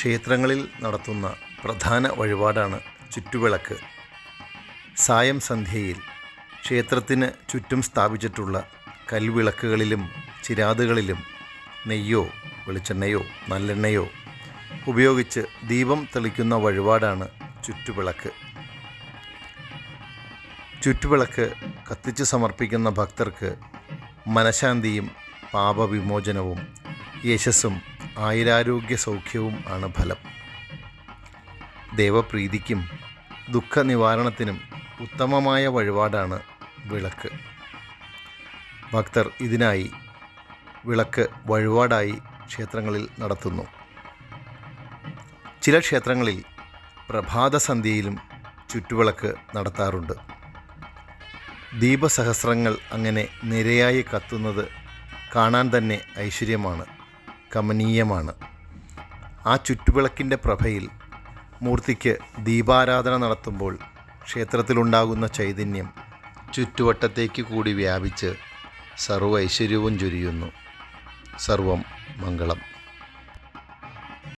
ക്ഷേത്രങ്ങളിൽ നടത്തുന്ന പ്രധാന വഴിപാടാണ് ചുറ്റുവിളക്ക്. സായം സന്ധ്യയിൽ ക്ഷേത്രത്തിന് ചുറ്റും സ്ഥാപിച്ചിട്ടുള്ള കൽവിളക്കുകളിലും ചിരാതുകളിലും നെയ്യോ വെളിച്ചെണ്ണയോ നല്ലെണ്ണയോ ഉപയോഗിച്ച് ദീപം തെളിക്കുന്ന വഴിപാടാണ് ചുറ്റുവിളക്ക്. ചുറ്റുവിളക്ക് കത്തിച്ച് സമർപ്പിക്കുന്ന ഭക്തർക്ക് മനഃശാന്തിയും പാപവിമോചനവും യശസ്സും ആയുരാരോഗ്യ സൗഖ്യവും ആണ് ഫലം. ദേവപ്രീതിക്കും ദുഃഖ നിവാരണത്തിനും ഉത്തമമായ വഴിപാടാണ് വിളക്ക്. ഭക്തർ ഇതിനായി വിളക്ക് വഴിപാടായി ക്ഷേത്രങ്ങളിൽ നടത്തുന്നു. ചില ക്ഷേത്രങ്ങളിൽ പ്രഭാതസന്ധ്യയിലും ചുറ്റുവിളക്ക് നടത്താറുണ്ട്. ദീപസഹസ്രങ്ങൾ അങ്ങനെ നിരയായി കത്തുന്നത് കാണാൻ തന്നെ ഐശ്വര്യമാണ്. കമനീയമാണ്. ആ ചുറ്റുവിളക്കിന്റെ പ്രഭയിൽ മൂർത്തിക്ക് ദീപാരാധന നടത്തുമ്പോൾ ക്ഷേത്രത്തിലുണ്ടാകുന്ന ചൈതന്യം ചുറ്റുവട്ടത്തേക്ക് കൂടി വ്യാപിച്ച് സർവ ഐശ്വര്യവും ചൊരിയുന്നു സർവം മംഗളം.